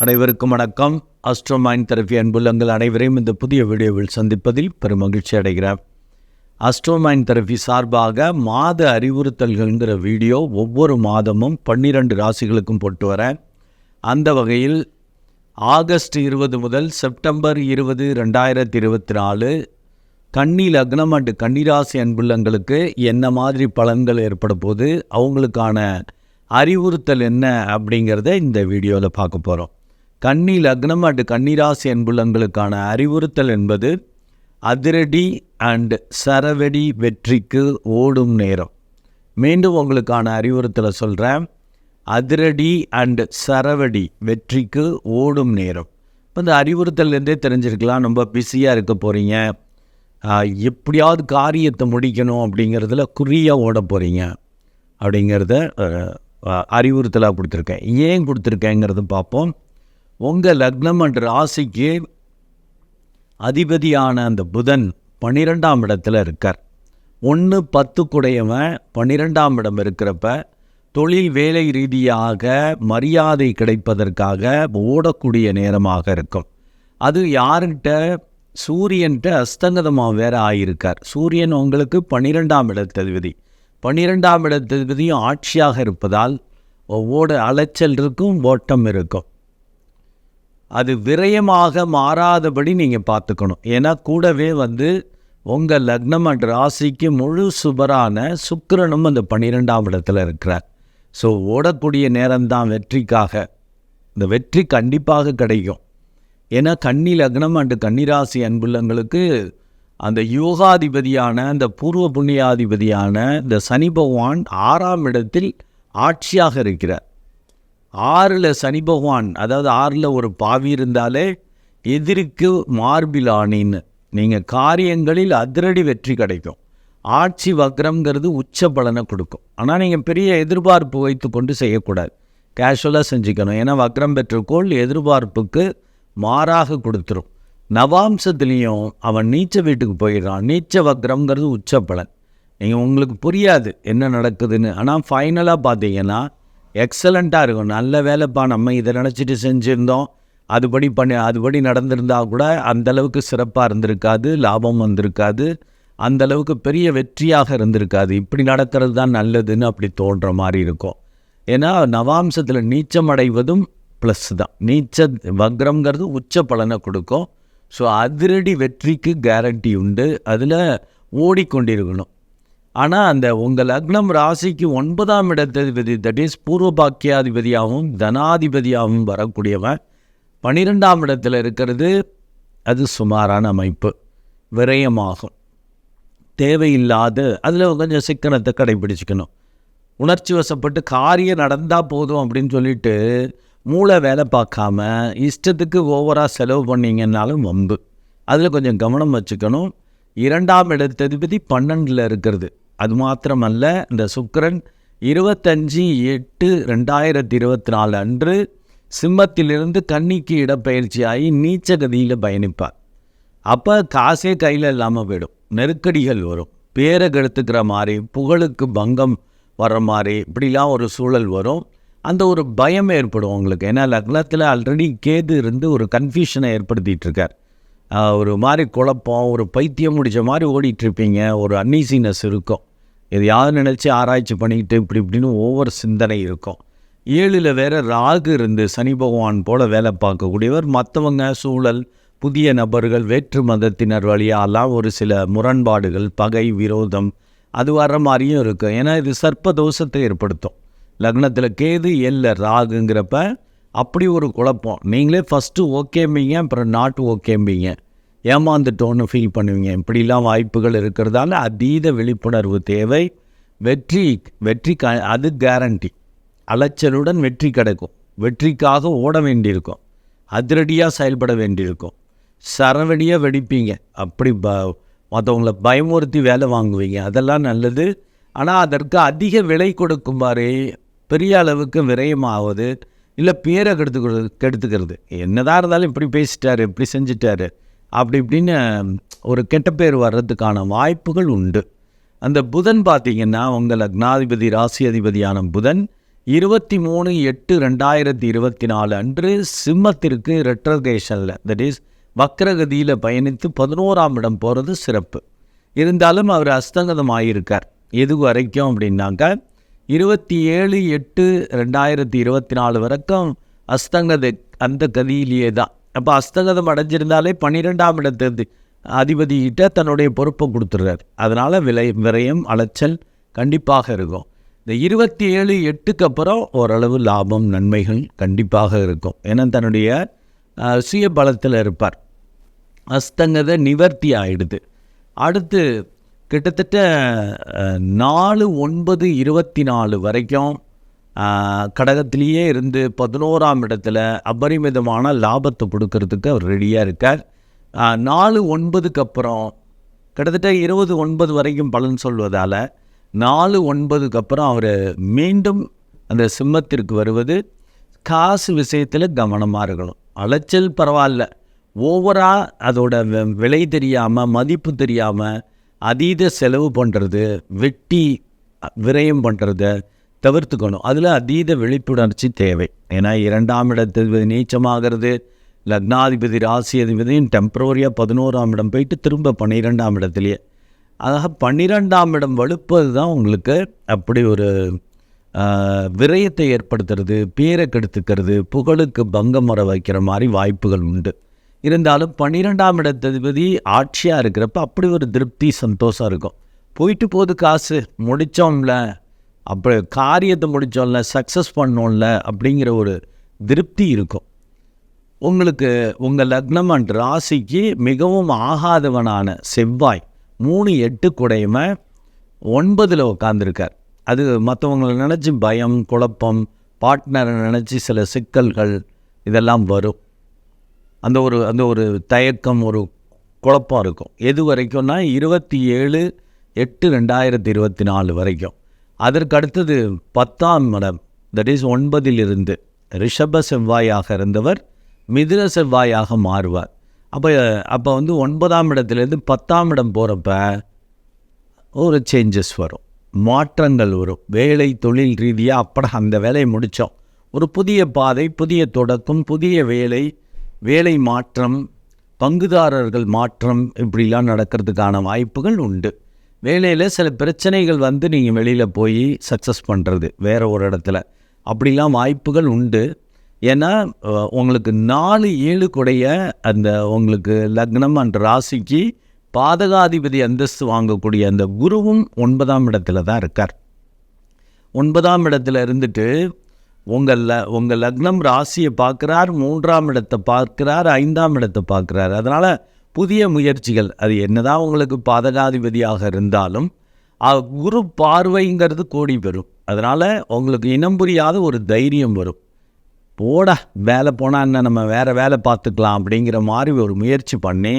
அனைவருக்கும் வணக்கம். அஸ்ட்ரோமைன் தெரப்பி அன்புள்ளங்கள் அனைவரையும் இந்த புதிய வீடியோவில் சந்திப்பதில் பெரும் மகிழ்ச்சி அடைகிறார் அஸ்ட்ரோமைன் தெரப்பி சார்பாக மாத அறிவுறுத்தல்கள்ங்கிற வீடியோ ஒவ்வொரு மாதமும் பன்னிரண்டு ராசிகளுக்கும் போட்டு வரேன். அந்த வகையில் ஆகஸ்ட் இருபது முதல் செப்டம்பர் இருபது ரெண்டாயிரத்தி இருபத்தி நாலு கன்னி லக்னம் அண்டு கன்னிராசி அன்புள்ளங்களுக்கு என்ன மாதிரி பலன்கள் ஏற்பட போது அவங்களுக்கான அறிவுறுத்தல் என்ன அப்படிங்கிறத இந்த வீடியோவில் பார்க்க போகிறோம் கன்னி லக்னம் அண்டு கன்னிராசி அன்புள்ளங்களுக்கான அறிவுறுத்தல் என்பது அதிரடி அண்ட் சரவெடி வெற்றிக்கு ஓடும் நேரம். மீண்டும் உங்களுக்கான அறிவுறுத்தலை சொல்கிறேன் அதிரடி அண்ட் சரவடி வெற்றிக்கு ஓடும் நேரம். இப்போ இந்த அறிவுறுத்தல்லேருந்தே தெரிஞ்சிருக்கலாம். ரொம்ப பிஸியாக இருக்க போகிறீங்க எப்படியாவது காரியத்தை முடிக்கணும் அப்படிங்கிறதுல குறியாக ஓட போகிறீங்க அப்படிங்கிறத அறிவுறுத்தலாக கொடுத்துருக்கேன். ஏன் கொடுத்துருக்கேங்கிறத பார்ப்போம். உங்கள் லக்னம் அண்ட் ராசிக்கு அதிபதியான அந்த புதன் பன்னிரெண்டாம் இடத்துல இருக்கார். ஒன்று பத்து குடையவன் பன்னிரெண்டாம் இடம் இருக்கிறப்ப தொழில் வேலை ரீதியாக மரியாதை கிடைப்பதற்காக ஓடக்கூடிய நேரமாக இருக்கும். அது யார்கிட்ட? சூரியன்கிட்ட அஸ்தங்கதமாக வேற ஆகியிருக்கார் சூரியன் உங்களுக்கு பன்னிரெண்டாம் இடத்ததிபதி. பன்னிரெண்டாம் இடத்ததிபதியும் ஆட்சியாக இருப்பதால் ஒவ்வொரு அலைச்சல் இருக்கும் ஓட்டம் இருக்கும். அது விரயமாக மாறாதபடி நீங்கள் பார்த்துக்கணும். ஏன்னா கூடவே வந்து உங்கள் லக்னம் அண்ட் ராசிக்கு முழு சுபரான சுக்கிரனும் அந்த பன்னிரெண்டாம் இடத்துல இருக்கிறார். ஸோ ஓடக்கூடிய நேரம்தான் வெற்றிக்காக. இந்த வெற்றி கண்டிப்பாக கிடைக்கும். ஏன்னா கன்னி லக்னம் அண்டு கன்னிராசி அன்புள்ளங்களுக்கு அந்த யோகாதிபதியான அந்த பூர்வ புண்ணியாதிபதியான இந்த சனி பகவான் ஆறாம் இடத்தில் ஆட்சியாக இருக்கிறார். ஆறில் சனி பகவான் அதாவது ஆறில் ஒரு பாவி இருந்தாலே எதிரிக்கு மார்பிலானின்னு நீங்கள் காரியங்களில் அதிரடி வெற்றி கிடைக்கும். ஆட்சி வக்ரம்ங்கிறது உச்ச பலனை கொடுக்கும். ஆனால் நீங்கள் பெரிய எதிர்பார்ப்பு வைத்து கொண்டு செய்யக்கூடாது. கேஷுவலாக செஞ்சுக்கணும். ஏன்னா வக்ரம் பெற்றுக்கோள் எதிர்பார்ப்புக்கு மாறாக கொடுத்துரும். நவாம்சத்துலேயும் அவன் நீச்ச வீட்டுக்கு போயிடுறான். நீச்ச வக்ரம்ங்கிறது உச்ச பலன். நீங்கள் உங்களுக்கு புரியாது என்ன நடக்குதுன்னு. ஆனால் ஃபைனலாக பார்த்தீங்கன்னா எக்ஸலண்ட்டாக இருக்கும். நல்ல வேலைப்பா நம்ம இதை நினச்சிட்டு செஞ்சுருந்தோம். அதுபடி பண்ணி அதுபடி நடந்திருந்தால் கூட அந்தளவுக்கு சிறப்பாக இருந்திருக்காது லாபம் வந்திருக்காது. அந்தளவுக்கு பெரிய வெற்றியாக இருந்திருக்காது. இப்படி நடக்கிறது தான் நல்லதுன்னு அப்படி தோன்ற மாதிரி இருக்கும். ஏன்னா நவாம்சத்தில் நீச்சம் அடைவதும் ப்ளஸ் தான். நீச்ச வக்ரம்ங்கிறது உச்ச பலனை கொடுக்கும். ஸோ அதிரடி வெற்றிக்கு கேரண்டி உண்டு. அதில் ஓடிக்கொண்டிருக்கணும். ஆனால் அந்த உங்கள் லக்னம் ராசிக்கு ஒன்பதாம் இடத்ததிபதி தட் இஸ் பூர்வ பாக்கியாதிபதியாகவும் தனாதிபதியாகவும் வரக்கூடியவன் பன்னிரெண்டாம் இடத்தில் இருக்கிறது. அது சுமாரான அமைப்பு. விரயமாகும். தேவையில்லாத அதில் கொஞ்சம் சிக்கனத்தை கடைபிடிச்சிக்கணும் உணர்ச்சி வசப்பட்டு காரியம் நடந்தால் போதும் அப்படின்னு சொல்லிட்டு மூளை வேலை பார்க்காம இஷ்டத்துக்கு ஓவராக செலவு பண்ணிங்கன்னாலும் வம்பு. அதில் கொஞ்சம் கவனம் வச்சுக்கணும். இரண்டாம் இடத்ததிபதி பன்னெண்டில் இருக்கிறது. அது மாத்திரமல்ல இந்த சுக்கரன் இருபத்தஞ்சி எட்டு ரெண்டாயிரத்தி இருபத்தி நாலு அன்று சிம்மத்திலிருந்து கன்னிக்கு இடப்பயிற்சியாகி நீச்சகதியில் பயணிப்பார். அப்போ காசே கையில் இல்லாமல் போயிடும். நெருக்கடிகள் வரும். பேரை கெடுத்துக்கிற மாதிரி புகழுக்கு பங்கம் வர்ற மாதிரி இப்படிலாம் ஒரு சூழல் வரும். அந்த ஒரு பயம் ஏற்படும் உங்களுக்கு. ஏன்னா லக்னத்தில் ஆல்ரெடி கேது இருந்து ஒரு கன்ஃபியூஷனை ஏற்படுத்திகிட்டு இருக்கார் ஒரு மாதிரி குழப்பம் ஒரு பைத்தியம் முடித்த மாதிரி ஓடிட்டுருப்பீங்க. ஒரு அன்னீசினஸ் இருக்கும். எதையாவது நினச்சி ஆராய்ச்சி பண்ணிக்கிட்டு இப்படி இப்படின்னு ஒவ்வொரு சிந்தனை இருக்கும். ஏழில் வேற ராகு இருந்து சனி பகவான் போல் வேலை பார்க்கக்கூடியவர் மற்றவங்க சூழல் புதிய நபர்கள் வேற்று மதத்தினர் வழியாலாம் ஒரு சில முரண்பாடுகள் பகை விரோதம் அது வர்ற மாதிரியும் இருக்கும். ஏன்னா இது சர்ப்ப தோஷத்தை ஏற்படுத்தும். லக்னத்தில் கேது எல்ல ராகுங்கிறப்ப அப்படி ஒரு குழப்பம். நீங்களே ஃபஸ்ட்டு ஓகேம்பிங்க அப்புறம் நாட் ஓகேம்பிங்க. ஏமாந்துட்டோன்னு ஃபீல் பண்ணுவீங்க. இப்படிலாம் வாய்ப்புகள் இருக்கிறதால அதீத விழிப்புணர்வு தேவை. வெற்றி வெற்றி க அது கேரண்டி அலைச்சலுடன் வெற்றி கிடைக்கும். வெற்றிக்காக ஓட வேண்டியிருக்கும். அதிரடியாக செயல்பட வேண்டியிருக்கும். சரவடியாக வெடிப்பீங்க. அப்படி ப மற்றவங்களை பயமுறுத்தி வேலை வாங்குவீங்க. அதெல்லாம் நல்லது. ஆனால் அதற்கு அதிக விலை கொடுக்கும் மாதிரி பெரிய அளவுக்கு விரயமாவது இல்லை பேரை கெடுத்து கெடுத்துக்கிறது. என்னதான் இருந்தாலும் இப்படி பேசிட்டாரு இப்படி செஞ்சிட்டாரு. அப்படி இப்படின்னு ஒரு கெட்ட பேர் வர்றதுக்கான வாய்ப்புகள் உண்டு. அந்த புதன் பார்த்திங்கன்னா உங்கள் லக்னாதிபதி ராசி அதிபதியான புதன் இருபத்தி மூணு எட்டு ரெண்டாயிரத்தி இருபத்தி நாலு அன்று சிம்மத்திற்கு ரெட்ரகேஷனில் தட் இஸ் வக்ரகதியில் பயணித்து பதினோராம் இடம் போகிறது சிறப்பு. இருந்தாலும் அவர் அஸ்தங்கதம் ஆகியிருக்கார் எது வரைக்கும் அப்படின்னாக்க இருபத்தி ஏழு எட்டு ரெண்டாயிரத்தி இருபத்தி நாலு வரைக்கும் அஸ்தங்கத அந்த கதியிலேயே தான் அப்போ அஸ்தகதம் அடைஞ்சிருந்தாலே பன்னிரெண்டாம் இடத்து அதிபதிகிட்ட தன்னுடைய பொறுப்பை கொடுத்துட்றாரு. அதனால் விலை விரயம் அலைச்சல் கண்டிப்பாக இருக்கும். இந்த இருபத்தி ஏழு எட்டுக்கு அப்புறம் ஓரளவு லாபம் நன்மைகள் கண்டிப்பாக இருக்கும். ஏன்னா தன்னுடைய சுய பலத்தில் இருப்பார். அஸ்தங்கத நிவர்த்தி ஆயிடுது. அடுத்து கிட்டத்தட்ட நாலு ஒன்பது இருபத்தி நாலு வரைக்கும் கடகத்திலேயே இருந்து பதினோராம் இடத்துல அபரிமிதமான லாபத்தை கொடுக்கறதுக்கு அவர் ரெடியாக இருக்கார். நாலு ஒன்பதுக்கு அப்புறம் கிட்டத்தட்ட இருபது ஒன்பது வரைக்கும் பலன் சொல்வதால் நாலு ஒன்பதுக்கு அப்புறம் அவர் மீண்டும் அந்த சிம்மத்திற்கு வருவது காசு விஷயத்தில் கவனமாக இருக்கணும். அலைச்சல் பரவாயில்ல. ஓவராக அதோட விலை தெரியாமல் மதிப்பு தெரியாமல் அதீத செலவு பண்ணுறது வெட்டி விரயம் பண்ணுறது தவிர்த்துக்கணும். அதில் அதீத விழிப்புணர்ச்சி தேவை. ஏன்னா இரண்டாம் இடத்தில் நீச்சமாகிறது லக்னாதிபதி ராசி அதிபதியும் டெம்பரவரியாக பதினோராம் இடம் போயிட்டு திரும்ப பன்னிரெண்டாம் இடத்துலையே. ஆக பன்னிரெண்டாம் இடம் வலுப்பது தான் உங்களுக்கு அப்படி ஒரு விரயத்தை ஏற்படுத்துறது பேரை கெடுத்துக்கிறது புகழுக்கு பங்கம் வர வைக்கிற மாதிரி வாய்ப்புகள் உண்டு. இருந்தாலும் பன்னிரெண்டாம் இடத்ததிபதி ஆட்சியாக இருக்கிறப்ப அப்படி ஒரு திருப்தி சந்தோஷம் இருக்கும். போயிட்டு போகுது காசு முடித்தோம்ல அப்போ காரியத்தை முடித்தோம்ல சக்ஸஸ் பண்ணோம்ல அப்படிங்கிற ஒரு திருப்தி இருக்கும். உங்களுக்கு உங்கள் லக்னம் அண்ட் ராசிக்கு மிகவும் ஆகாதவனான செவ்வாய் மூணு எட்டு குடையமை ஒன்பதில் உட்காந்துருக்கார் அது மற்றவங்களை நினச்சி பயம் குழப்பம் பார்ட்னரை நினச்சி சில சிக்கல்கள் இதெல்லாம் வரும். அந்த ஒரு அந்த ஒரு தயக்கம் ஒரு குழப்பம் இருக்கும். எது வரைக்கும்னா இருபத்தி ஏழு எட்டு ரெண்டாயிரத்தி இருபத்தி நாலு வரைக்கும். அதற்கு அடுத்தது பத்தாம் இடம் தட் இஸ் ஒன்பதிலிருந்து. ரிஷப செவ்வாயாக இருந்தவர் மிதுன செவ்வாயாக மாறுவார். அப்போ அப்போ வந்து ஒன்பதாம் இடத்துலேருந்து பத்தாம் இடம் போகிறப்ப ஒரு சேஞ்சஸ் வரும். மாற்றங்கள் வரும். வேலை தொழில் ரீதியாக அப்படம் அந்த வேலையை முடித்தோம் ஒரு புதிய பாதை புதிய தொடக்கம் புதிய வேலை வேலை மாற்றம் பங்குதாரர்கள் மாற்றம் இப்படிலாம் நடக்கிறதுக்கான வாய்ப்புகள் உண்டு. வேலையில் சில பிரச்சனைகள் வந்து நீங்கள் வெளியில் போய் சக்ஸஸ் பண்ணுறது வேறு ஒரு இடத்துல. அப்படிலாம் வாய்ப்புகள் உண்டு. ஏன்னா உங்களுக்கு நாலு ஏழு கூடைய அந்த உங்களுக்கு லக்னம் அண்ட் ராசிக்கு பாதகாதிபதி அந்தஸ்து வாங்கக்கூடிய அந்த குருவும் ஒன்பதாம் இடத்துல தான் இருக்கார். ஒன்பதாம் இடத்துல இருந்துட்டு உங்கள் ல உங்கள் லக்னம் ராசியை பார்க்குறார் மூன்றாம் இடத்தை பார்க்குறார் ஐந்தாம் இடத்தை பார்க்குறார். அதனால் புதிய முயற்சிகள். அது என்னதான் உங்களுக்கு பாதகாதிபதியாக இருந்தாலும் குரு பார்வைங்கிறது கோடி பெறும். அதனால் உங்களுக்கு இனம் புரியாத ஒரு தைரியம் வரும். போடா வேலை போனால் என்ன நம்ம வேறு வேலை பார்த்துக்கலாம் அப்படிங்கிற மாதிரி ஒரு முயற்சி பண்ணி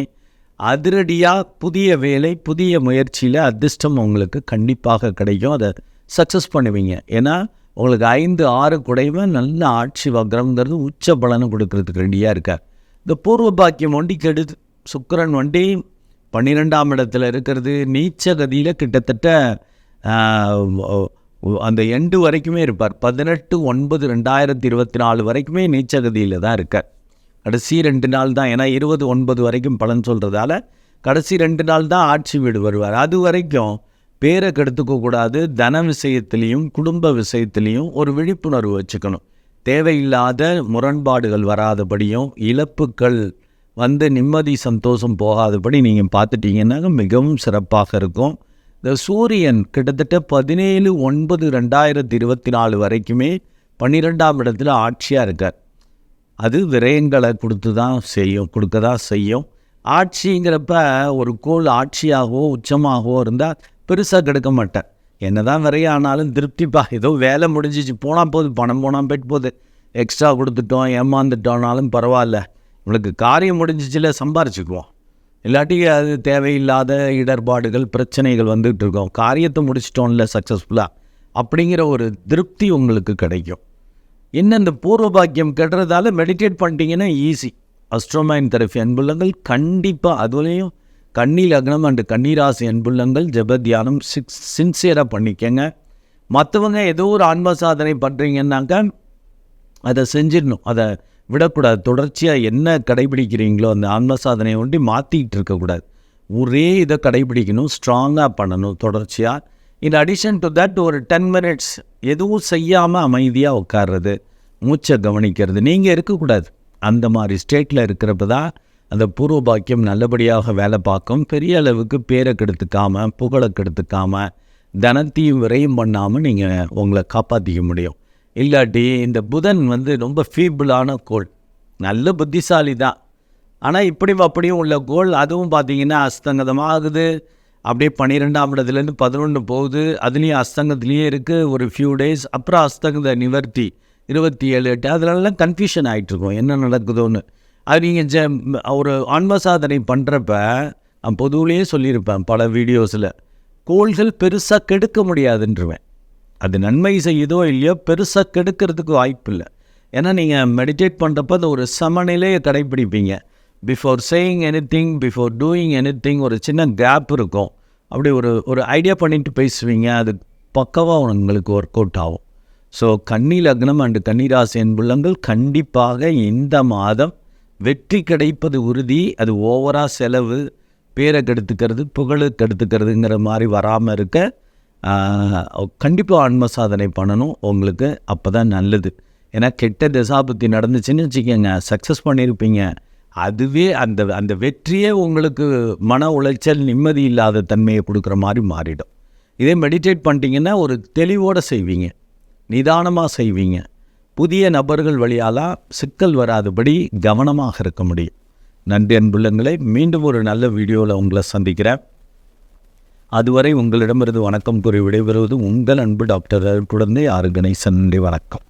அதிரடியாக புதிய வேலை புதிய முயற்சியில் அதிர்ஷ்டம் உங்களுக்கு கண்டிப்பாக கிடைக்கும். அதை சக்ஸஸ் பண்ணுவீங்க. ஏன்னா உங்களுக்கு ஐந்து ஆறு குடைவை நல்ல ஆட்சி வக்ரம்ங்கிறது உச்ச பலனை கொடுக்கறதுக்கு ரெடியாக இருக்கார் இந்த பூர்வ பாக்கியம் ஒண்டி கெடு சுக்கரன் வண்டி பன்னிரெண்டாம் இடத்துல இருக்கிறது. நீச்ச கதியில் கிட்டத்தட்ட அந்த எண்டு வரைக்குமே இருப்பார். பதினெட்டு ஒன்பது ரெண்டாயிரத்தி இருபத்தி நாலு வரைக்குமே நீச்சகதியில் தான் இருக்கார். கடைசி ரெண்டு நாள் தான். ஏன்னா இருபது ஒன்பது வரைக்கும் பலன் சொல்கிறதால கடைசி ரெண்டு நாள் தான் ஆட்சி வீடு வருவார். அது வரைக்கும் பேரை கெடுத்துக்கக்கூடாது தன விஷயத்துலேயும் குடும்ப விஷயத்துலேயும் ஒரு விழிப்புணர்வு வச்சுக்கணும். தேவையில்லாத முரண்பாடுகள் வராதபடியும் இழப்புக்கள் வந்து நிம்மதி சந்தோஷம் போகாதபடி நீங்கள் பார்த்துட்டீங்கன்னா மிகவும் சிறப்பாக இருக்கும். இந்த சூரியன் கிட்டத்தட்ட பதினேழு ஒன்பது ரெண்டாயிரத்தி இருபத்தி நாலு வரைக்குமே பன்னிரெண்டாம் இடத்துல ஆட்சியாக இருக்கார். அது விரயங்களை கொடுத்து தான் செய்யும் கொடுக்க தான் செய்யும். ஆட்சிங்கிறப்ப ஒரு கோள் ஆட்சியாகவோ உச்சமாகவோ இருந்தால் பெருசாக கெடுக்க மாட்டேன் என்னதான் விரைய ஆனாலும் திருப்திப்பா. ஏதோ வேலை முடிஞ்சிச்சு போனால் போகுது பணம் போனால் போயிட்டு போகுது எக்ஸ்ட்ரா கொடுத்துட்டோம் ஏமாந்துட்டோம்னாலும் பரவாயில்ல. உங்களுக்கு காரியம் முடிஞ்சிச்சுல சம்பாரிச்சுக்குவோம். இல்லாட்டி அது தேவையில்லாத இடர்பாடுகள் பிரச்சனைகள் வந்துகிட்டு இருக்கோம். காரியத்தை முடிச்சிட்டோம்ல சக்ஸஸ்ஃபுல்லாக அப்படிங்கிற ஒரு திருப்தி உங்களுக்கு கிடைக்கும். என்ன இந்த பூர்வ பாக்கியம் கெடுறதால மெடிடேட் பண்ணிட்டீங்கன்னா ஈஸி அஸ்ட்ரோமைன் தெரஃபி அன்புள்ளங்கள் கண்டிப்பாக அதுலேயும் கண்ணி லக்னம் அண்டு கண்ணீராசி அன்புள்ளங்கள் ஜபத்தியானம் தியானம் சிக்ஸ் சின்சியராக பண்ணிக்கங்க. மற்றவங்க ஏதோ ஒரு ஆன்ம சாதனை பண்ணுறீங்கன்னாக்கா அதை செஞ்சிடணும். அதை விடக்கூடாது. தொடர்ச்சியாக என்ன கடைபிடிக்கிறீங்களோ அந்த ஆன்ம சாதனையை ஒண்டி மாற்றிக்கிட்டு இருக்கக்கூடாது ஒரே இதை கடைபிடிக்கணும் ஸ்ட்ராங்காக பண்ணணும் தொடர்ச்சியாக இன் அடிஷன் டு தட் ஒரு டென் மினிட்ஸ் எதுவும் செய்யாமல் அமைதியாக உட்கார்றது மூச்சை கவனிக்கிறது நீங்கள் இருக்கக்கூடாது. அந்த மாதிரி ஸ்டேட்டில் இருக்கிறப்ப தான் அந்த பூர்வ பாக்கியம் நல்லபடியாக வேலை பார்க்கும். பெரிய அளவுக்கு பேரை கெடுத்துக்காமல் புகழை கெடுத்துக்காம தனத்தையும் விரையும் பண்ணாமல் நீங்கள் உங்களை காப்பாற்றிக்க முடியும். இல்லாட்டி இந்த புதன் வந்து ரொம்ப ஃபீபிளான கோள். நல்ல புத்திசாலி தான் ஆனால் இப்படியும் அப்படியும் உள்ள கோள் அதுவும் பார்த்திங்கன்னா அஸ்தங்கதமாகுது. அப்படியே பன்னிரெண்டாம் இடத்துலேருந்து பதினொன்று போகுது. அதுலேயும் அஸ்தங்கத்துலேயே இருக்குது ஒரு ஃபியூ டேஸ் அப்புறம் அஸ்தங்கத நிவர்த்தி. இருபத்தி ஏழு எட்டு அதிலெல்லாம் கன்ஃபியூஷன் ஆகிட்டுருக்கும் என்ன நடக்குதோன்னு. அது நீங்கள் ஜ ஒரு ஆன்ம சாதனை பண்ணுறப்ப நான் பொதுவிலேயே சொல்லியிருப்பேன் பல வீடியோஸில் கோள்கள் பெருசாக கெடுக்க முடியாதுன்றுவேன். அது நன்மை செய்யுதோ இல்லையோ பெருசாக கெடுக்கிறதுக்கு வாய்ப்பு இல்லை ஏன்னா நீங்கள் மெடிடேட் பண்ணுறப்ப அது ஒரு சமநிலையை கடைப்பிடிப்பீங்க before saying anything before doing anything ஒரு சின்ன கேப் இருக்கும். அப்படி ஒரு ஒரு ஐடியா பண்ணிட்டு பேசுவீங்க அது பக்கவாக உங்களுக்கு ஒர்க் அவுட் ஆகும். ஸோ கன்னி லக்னம் அண்டு கன்னிராசி என்புள்ளங்கள் கண்டிப்பாக இந்த மாதம் வெற்றி கிடைப்பது உறுதி. அது ஓவராக செலவு பேரை கெடுத்துக்கிறது புகழை கெடுத்துக்கிறதுங்கிற மாதிரி வராமல் இருக்க கண்டிப்பாக ஆன்ம சாதனை பண்ணணும் உங்களுக்கு. அப்போ தான் நல்லது. ஏன்னா கெட்ட தசாபத்தி நடந்துச்சுன்னு வச்சுக்கோங்க சக்ஸஸ் பண்ணியிருப்பீங்க அதுவே அந்த அந்த வெற்றியே உங்களுக்கு மன உளைச்சல் நிம்மதி இல்லாத தன்மையை கொடுக்குற மாதிரி மாறிடும். இதே மெடிடேட் பண்ணிட்டீங்கன்னா ஒரு தெளிவோடு செய்வீங்க. நிதானமாக செய்வீங்க. புதிய நபர்கள் வழியாலாம் சிக்கல் வராதபடி கவனமாக இருக்க முடியும். நன்றி அன்புள்ளங்களை மீண்டும் ஒரு நல்ல வீடியோவில் உங்களை சந்திக்கிறேன். அதுவரை உங்களிடமிருந்து வணக்கம் கூறி விடைபெறுவது உங்கள் அன்பு டாக்டர் குழந்தை ஆறு கணேசன் வணக்கம்.